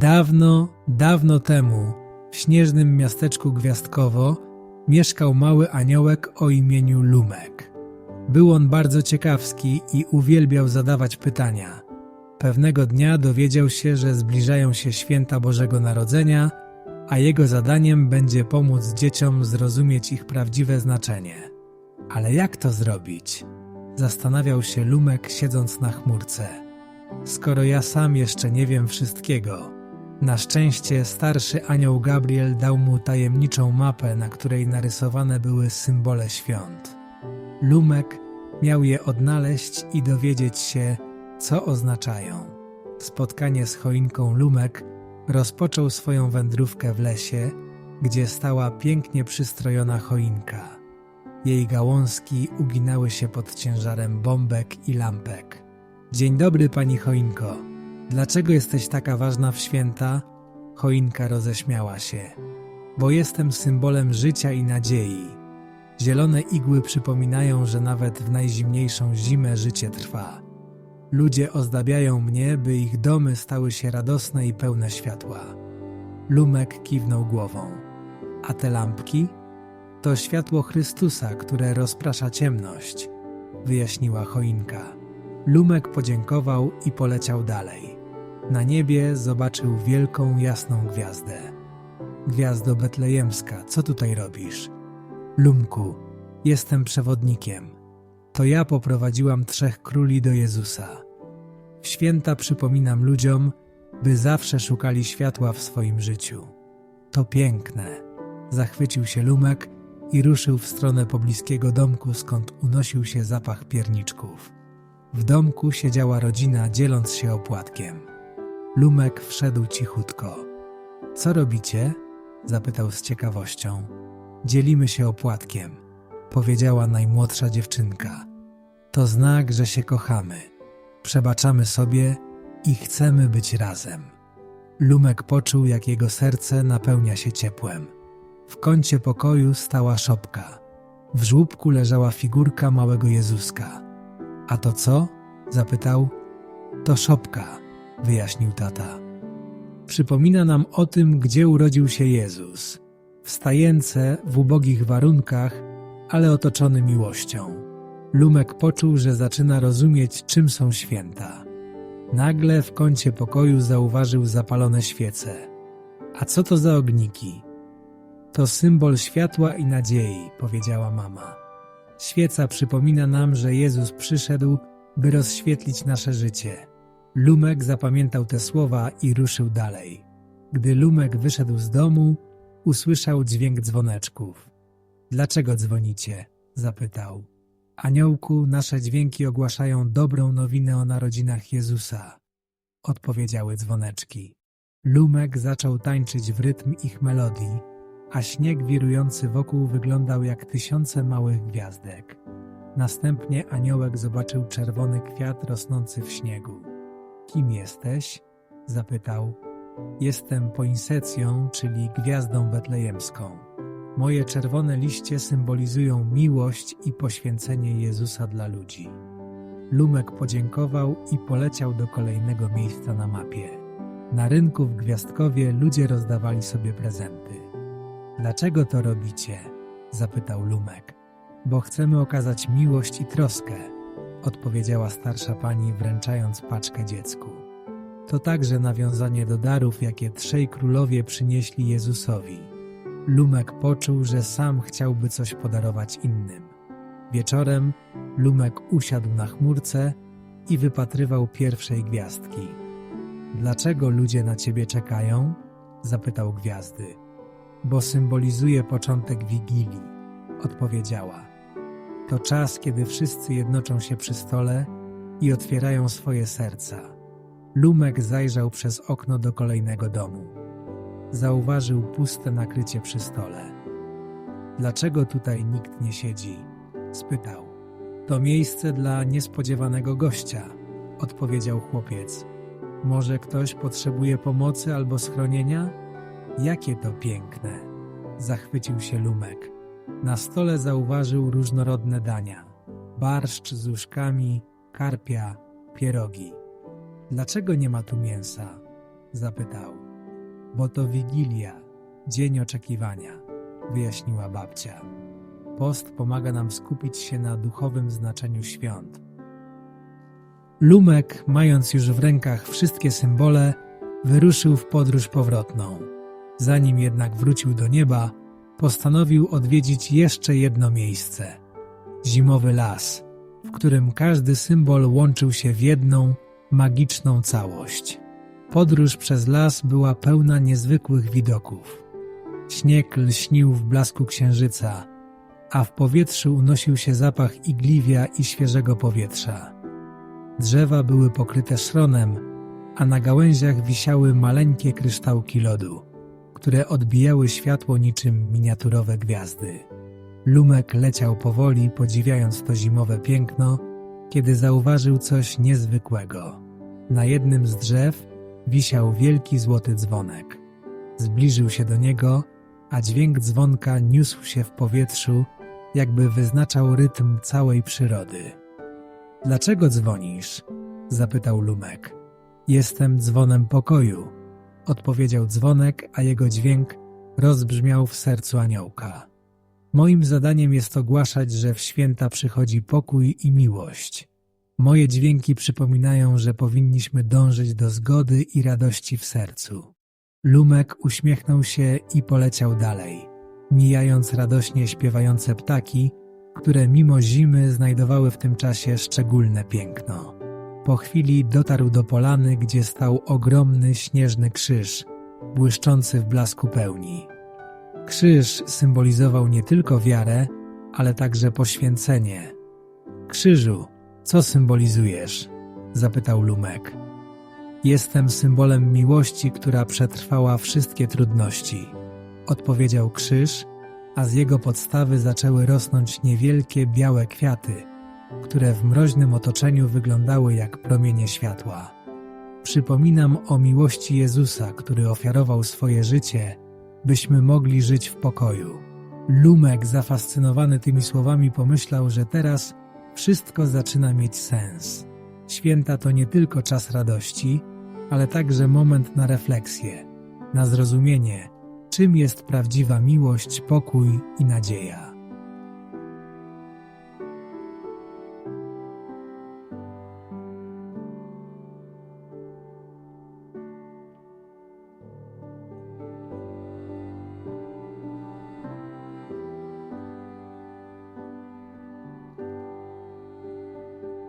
Dawno, dawno temu w śnieżnym miasteczku Gwiazdkowo mieszkał mały aniołek o imieniu Lumek. Był on bardzo ciekawski i uwielbiał zadawać pytania. Pewnego dnia dowiedział się, że zbliżają się święta Bożego Narodzenia, a jego zadaniem będzie pomóc dzieciom zrozumieć ich prawdziwe znaczenie. Ale jak to zrobić? Zastanawiał się Lumek siedząc na chmurce. Skoro ja sam jeszcze nie wiem wszystkiego. Na szczęście starszy anioł Gabriel dał mu tajemniczą mapę, na której narysowane były symbole świąt. Lumek miał je odnaleźć i dowiedzieć się, co oznaczają. Spotkanie z choinką Lumek rozpoczął swoją wędrówkę w lesie, gdzie stała pięknie przystrojona choinka. Jej gałązki uginały się pod ciężarem bombek i lampek. Dzień dobry, pani choinko. Dlaczego jesteś taka ważna w święta? Choinka roześmiała się. Bo jestem symbolem życia i nadziei. Zielone igły przypominają, że nawet w najzimniejszą zimę życie trwa. Ludzie ozdabiają mnie, by ich domy stały się radosne i pełne światła. Lumek kiwnął głową. A te lampki? To światło Chrystusa, które rozprasza ciemność, wyjaśniła choinka. Lumek podziękował i poleciał dalej. Na niebie zobaczył wielką, jasną gwiazdę. Gwiazdo betlejemska, co tutaj robisz? Lumku, jestem przewodnikiem. To ja poprowadziłam trzech króli do Jezusa. W święta przypominam ludziom, by zawsze szukali światła w swoim życiu. To piękne. Zachwycił się Lumek i ruszył w stronę pobliskiego domku, skąd unosił się zapach pierniczków. W domku siedziała rodzina, dzieląc się opłatkiem. Lumek wszedł cichutko. Co robicie? zapytał z ciekawością. Dzielimy się opłatkiem, powiedziała najmłodsza dziewczynka. To znak, że się kochamy. Przebaczamy sobie i chcemy być razem. Lumek poczuł, jak jego serce napełnia się ciepłem. W kącie pokoju stała szopka. W żłóbku leżała figurka małego Jezuska. A to co? zapytał. To szopka, wyjaśnił tata. Przypomina nam o tym, gdzie urodził się Jezus. W stajence, w ubogich warunkach, ale otoczony miłością. Lumek poczuł, że zaczyna rozumieć, czym są święta. Nagle w kącie pokoju zauważył zapalone świece. A co to za ogniki? To symbol światła i nadziei, powiedziała mama. Świeca przypomina nam, że Jezus przyszedł, by rozświetlić nasze życie. Lumek zapamiętał te słowa i ruszył dalej. Gdy Lumek wyszedł z domu, usłyszał dźwięk dzwoneczków. Dlaczego dzwonicie? zapytał. Aniołku, nasze dźwięki ogłaszają dobrą nowinę o narodzinach Jezusa, odpowiedziały dzwoneczki. Lumek zaczął tańczyć w rytm ich melodii, a śnieg wirujący wokół wyglądał jak tysiące małych gwiazdek. Następnie aniołek zobaczył czerwony kwiat rosnący w śniegu. Kim jesteś? zapytał. Jestem poinsecją, czyli gwiazdą betlejemską. Moje czerwone liście symbolizują miłość i poświęcenie Jezusa dla ludzi. Lumek podziękował i poleciał do kolejnego miejsca na mapie. Na rynku w Gwiazdkowie ludzie rozdawali sobie prezenty. Dlaczego to robicie? zapytał Lumek. Bo chcemy okazać miłość i troskę, odpowiedziała starsza pani, wręczając paczkę dziecku. To także nawiązanie do darów, jakie trzej królowie przynieśli Jezusowi. Lumek poczuł, że sam chciałby coś podarować innym. Wieczorem Lumek usiadł na chmurce i wypatrywał pierwszej gwiazdki. Dlaczego ludzie na ciebie czekają? zapytał gwiazdy. Bo symbolizuje początek wigilii, odpowiedziała. To czas, kiedy wszyscy jednoczą się przy stole i otwierają swoje serca. Lumek zajrzał przez okno do kolejnego domu. Zauważył puste nakrycie przy stole. Dlaczego tutaj nikt nie siedzi? spytał. To miejsce dla niespodziewanego gościa, odpowiedział chłopiec. Może ktoś potrzebuje pomocy albo schronienia? Jakie to piękne! Zachwycił się Lumek. Na stole zauważył różnorodne dania: barszcz z uszkami, karpia, pierogi. Dlaczego nie ma tu mięsa? zapytał. Bo to Wigilia, dzień oczekiwania, wyjaśniła babcia. Post pomaga nam skupić się na duchowym znaczeniu świąt. Lumek, mając już w rękach wszystkie symbole, wyruszył w podróż powrotną. Zanim jednak wrócił do nieba, postanowił odwiedzić jeszcze jedno miejsce zimowy las, w którym każdy symbol łączył się w jedną, magiczną całość. Podróż przez las była pełna niezwykłych widoków. Śnieg lśnił w blasku księżyca, a w powietrzu unosił się zapach igliwia i świeżego powietrza. Drzewa były pokryte szronem, a na gałęziach wisiały maleńkie kryształki lodu, które odbijały światło niczym miniaturowe gwiazdy. Lumek leciał powoli, podziwiając to zimowe piękno, kiedy zauważył coś niezwykłego. Na jednym z drzew wisiał wielki złoty dzwonek. Zbliżył się do niego, a dźwięk dzwonka niósł się w powietrzu, jakby wyznaczał rytm całej przyrody. Dlaczego dzwonisz? zapytał Lumek. Jestem dzwonem pokoju, odpowiedział dzwonek, a jego dźwięk rozbrzmiał w sercu aniołka. Moim zadaniem jest ogłaszać, że w święta przychodzi pokój i miłość. Moje dźwięki przypominają, że powinniśmy dążyć do zgody i radości w sercu. Lumek uśmiechnął się i poleciał dalej, mijając radośnie śpiewające ptaki, które mimo zimy znajdowały w tym czasie szczególne piękno. Po chwili dotarł do polany, gdzie stał ogromny śnieżny krzyż, błyszczący w blasku pełni. Krzyż symbolizował nie tylko wiarę, ale także poświęcenie. Krzyżu, co symbolizujesz? zapytał Lumek. Jestem symbolem miłości, która przetrwała wszystkie trudności, odpowiedział krzyż, a z jego podstawy zaczęły rosnąć niewielkie białe kwiaty, które w mroźnym otoczeniu wyglądały jak promienie światła. Przypominam o miłości Jezusa, który ofiarował swoje życie, byśmy mogli żyć w pokoju. Lumek, zafascynowany tymi słowami, pomyślał, że teraz wszystko zaczyna mieć sens. Święta to nie tylko czas radości, ale także moment na refleksję, na zrozumienie, czym jest prawdziwa miłość, pokój i nadzieja.